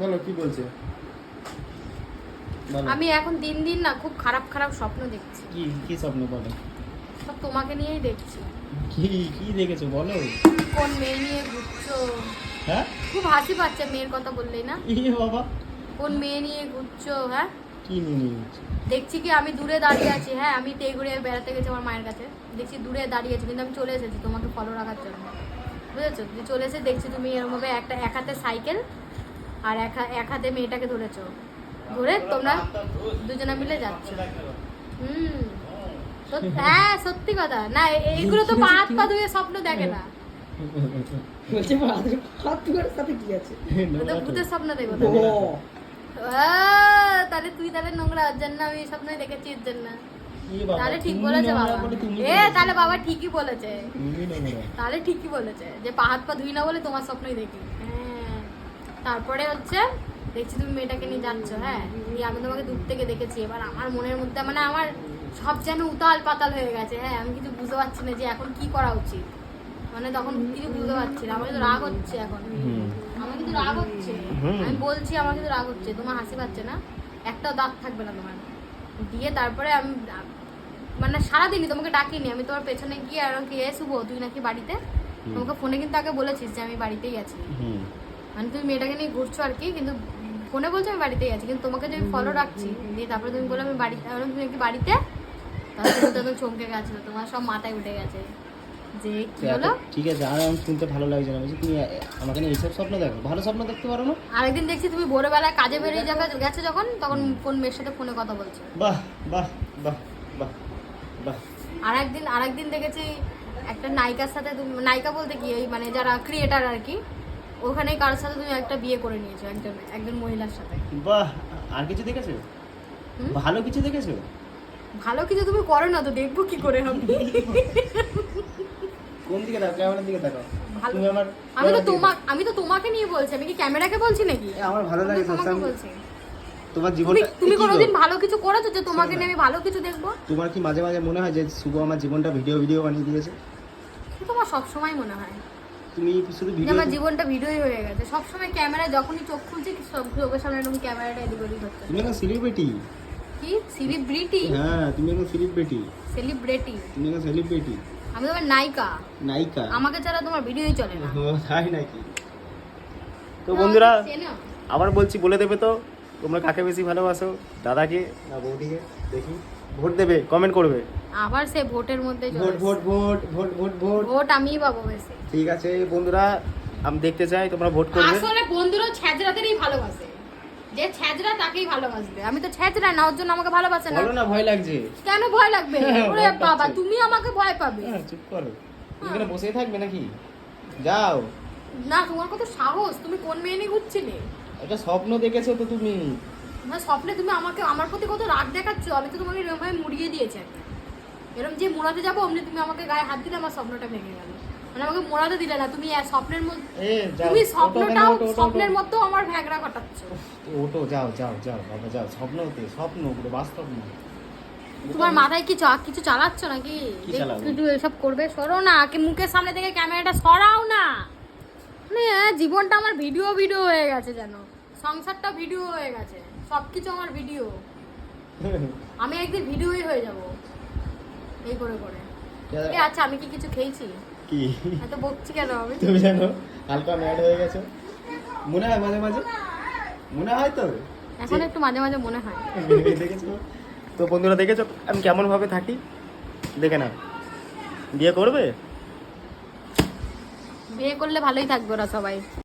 বলো কি বলছে? আমি এখন দিন দিন না খুব খারাপ খারাপ স্বপ্ন দেখছি। কি কি স্বপ্ন বলো? সব তোমাকে নিয়েই দেখছি। কি কি দেখেছ বলো? কোন মেয়ে নিয়ে ঘুরছো? হ্যাঁ? খুব হাসি পাচ্ছে মেয়ের কথা বললেই না? ই বাবা। কোন মেয়ে নিয়ে ঘুরছো হ্যাঁ? কি নিয়ে নিয়ে দেখছি কি আমি দূরে দাঁড়িয়ে আছি হ্যাঁ? আমি তেগুড়ে বেড়াতে গেছি আমার মায়ের কাছে। দেখছি দূরে দাঁড়িয়ে আছি কিন্তু আমি চলে এসেছি তোমাকে ফলো রাখার জন্য। বুঝেছ? চলে এসে দেখছি তুমি এরমভাবে একটা এক হাতে সাইকেল আর এক এক হাতে মেয়েটাকে ধরেছো। ধরে তোমরা দুজনে মিলে যাচ্ছ। হুম। হ্যাঁ সত্যি কথা। না এইগুলো তো পা হাত পা ধুয়ে স্বপ্ন দেখে না। বলছে হাত হাত ধোয়ার সাথে কি আছে? ও ভূতের স্বপ্ন দেখো তাহলে। তুই তাহলে নোংরা ওর জন্য আমি স্বপ্নই দেখেছি এর জন্য। তাহলে ঠিক বলেছে বাবা। এ তাহলে বাবা ঠিকই বলেছে। তাহলে ঠিকই বলেছে যে পা হাত পা ধুই না বলে তোমার স্বপ্নই দেখি। হ্যাঁ তারপরে হচ্ছে দেখছি তুমি মেয়েটাকে নিয়ে যাচ্ছ হ্যাঁ? দিয়ে আমি তোমাকে দূর থেকে দেখেছি। এবার আমার মনের মধ্যে মানে আমার সব যেন উতাল পাতাল হয়ে গেছে হ্যাঁ? আমি কিছু বুঝতে পারছি না যে এখন কি করা উচিত। মানে তখন কিছু বুঝতে পারছি না। আমার কিন্তু রাগ হচ্ছে এখন। আমার কিন্তু রাগ হচ্ছে। আমি বলছি আমার কিন্তু রাগ হচ্ছে। তোমার হাসি পাচ্ছে না। একটা দাঁত থাকবে না তোমার। দিয়ে তারপরে আমি মানে সারাদিনই তোমাকে ডাকিনি। আমি তোমার পেছনে গিয়ে আর কি এ শুভ তুই নাকি বাড়িতে? তোমাকে ফোনে কিন্তু আগে বলেছিস যে আমি বাড়িতেই আছি। মানে তুমি মেয়েটাকে নিয়ে ঘুরছো আর কি কিন্তু ফোনে বলছো আমি বাড়িতেই আছি কিন্তু তোমাকে আমি ফলো রাখছি দিয়ে তারপরে তুমি বলে আমি বাড়িতে তুমি কি বাড়িতে? তাহলে চমকে গেছো তোমার সব মাথায় উঠে গেছে। যে কি হলো? ঠিক আছে আর আমি শুনতে ভালো লাগছে না বলছি তুমি আমাকে নিয়ে এইসব স্বপ্ন দেখো ভালো স্বপ্ন দেখতে পারো না? আরেকদিন দেখছি তুমি কাজে বেরিয়ে যাবে গেছে যখন তখন কোন মেয়ের সাথে ফোনে কথা বলছো। বাহ বাহ বাহ বাহ বাহ। আর একদিন আর একদিন দেখেছি একটা নায়িকার সাথে নায়িকা বলতে কি ওই মানে যারা ক্রিয়েটার আর কি ওখানে কার সাথে তুমি একটা বিয়ে করে নিয়েছো একজন একজন মহিলার সাথে? বাহ আর কিছু দেখেছ? ভালো কিছু দেখেছ? ভালো কিছু তুমি করো না তো দেখব কি করে আমি। কোন দিকে দেখো ক্যামেরার দিকে ভালো তুমি আমার আমি তো ক্যামেরার দিকে তোমা আমি তো তোমাকে নিয়ে বলছি আমি কি ক্যামেরাকে বলছি নাকি? আমার ভালো লাগে তোমাকে আমি- বলছি। তোমার তুমি জীবনটা তুমি? কোনোদিন ভালো কিছু করেছ যে তোমাকে নিয়ে আমি ভালো কিছু দেখব? তোমার কি মাঝে মাঝে মনে হয় যে শুভ আমার জীবনটা ভিডিও ভিডিও বানিয়ে দিয়েছে? তোমার সব সময় মনে হয়। তুমি শুধু ভিডিও আমার জীবনটা ভিডিওই হয়ে গেছে। সবসময় ক্যামেরা যখনই চোখ খুলছি সব চোখের সামনে এরকম ক্যামেরাটা এদিক ওদিক হচ্ছে তুমি এখন সেলিব্রিটি কি? সেলিব্রিটি হ্যাঁ তুমি এখন সেলিব্রিটি সেলিব্রিটি তুমি এখন সেলিব্রিটি আমি তোমার নায়িকা। নায়িকা। আমাকে ছাড়া তোমার ভিডিওই চলে না। ও, তাই নাকি? তো বন্ধুরা আবার বলছি বলে দেবে তো তোমরা কাকে বেশি ভালোবাসো? দাদাকে না বৌদিকে? দেখি। ভোট দেবে কমেন্ট করবে। আবার সে ভোটের মধ্যে vote vote vote vote vote vote. Vote আমিই পাবো বেশি। ঠিক আছে বন্ধুরা আমি দেখতে চাই তোমরা ভোট করবে। আসলে বন্ধুরা ছ্যাঁচড়াদেরই ভালোবাসে। যে ছ্যাঁচড়া তাকেই ভালোবাসবে। আমি তো ছ্যাঁচড়া না ওর জন্য আমাকে ভালোবাসে না। বলো না ভয় লাগছে। কেন ভয় লাগবে? ওরে ভয় বাবা তুমি আমাকে ভয় পাবে। হ্যাঁ, চুপ করো। এখানে বসেই থাকবে নাকি? যাও। না তোমার কত সাহস? তুমি কোন মেয়ে নিয়ে ঘুরছিলে? একটা স্বপ্ন দেখেছ তো তুমি? আমার স্বপ্নে তুমি আমাকে আমার প্রতি কত রাগ দেখাচ্ছ আমি তো তোমাকে এরকম ভাবে মুড়িয়ে দিয়েছি এরকম যে মোড়াতে যাব অমনি তুমি আমাকে গায়ে হাত দিলে আমার স্বপ্নটা ভেঙে গেল। মানে আমাকে মোড়াতে দিলে না তুমি স্বপ্নের মধ্যে তুমি স্বপ্নটাও স্বপ্নের। মতো আমার ভ্যাগড়া ঘটাচ্ছ ওটো যাও যাও যাও বাবা যাও স্বপ্নতে স্বপ্ন পুরো বাস্তব না তোমার মাথায় কি কিছু চালাচ্ছ নাকি? কিছু এসব করবে সরো না কি মুখের সামনে থেকে ক্যামেরাটা সরাও না। মানে হ্যাঁ, জীবনটা আমার ভিডিও ভিডিও হয়ে গেছে যেন সংসারটা ভিডিও হয়ে গেছে। সবকিছু আমার ভিডিও আমি একদিন ভিডিওই হয়ে যাব। এই করে করে। এ আচ্ছা আমি কি কিছু খেয়েছি? কি? এত বকছি কেন আমি? তুমি জানো হালকা ম্যাড হয়ে গেছো। মনে হয় মাঝে মাঝে? মনে হয় তো? এখন একটু মাঝে মাঝে মনে হয়। দেখেছ? তো বন্ধুরা দেখেছ? আমি কেমন ভাবে থাকি? দেখে না বিয়ে করবে? বিয়ে করলে ভালোই থাকবে ওরা সবাই।